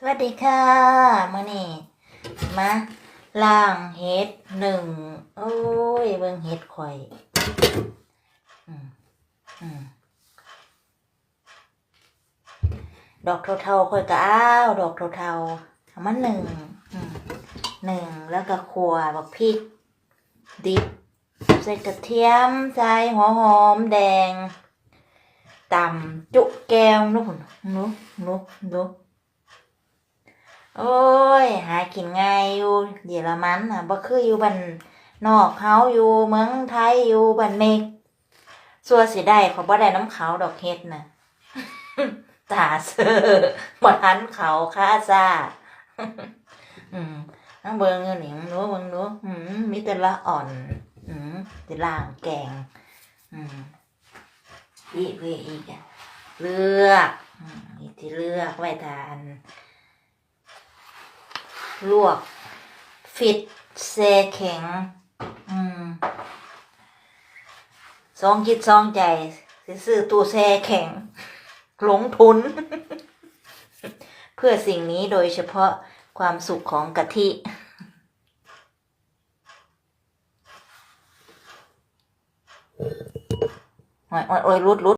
สวัสดีค่ะมื่อนี้มาล่างเห็ดหนึ่งโอ้ยเบิ่งเห็ดข่อยออดอกเทาๆข่อยก็อ้าวดอกเทาๆเอามาหนึ่งหนึ่งแล้วก็ขัวบักพริก ดิบใส่กระเทียมใส่หัวหอมแดงตำจุแก้วนุกนุกนุกนุก โอ้ย หากินง่ายอยู่เยอรมันน่ะบ่คืออยู่บ้านนอกเขาอยู่เมืองไทยอยู่บ้านเมกสัวสิได้เขาบ่ได้น้ำเขาดอกเฮ็ดน่ะตาเซอบ่ทันเขาค่าซ่าอืมนั่งเบิงอยู่นี่มึงรู้มึงรู้อืมมีแต่ละอ่อน อืมสิล่างแกง อืมอีกอีกอีกอะเลือกอืมอีกที่เลือกไว้ทาน ลวก ฟิตเซแข็ง อืมสองคิดสองใจซื้อตู้แช่แข็ง หลงทุน เพื่อสิ่งนี้โดยเฉพาะความสุขของกะทิ โอ้ยโอ้ยโอ้ยรุดรุด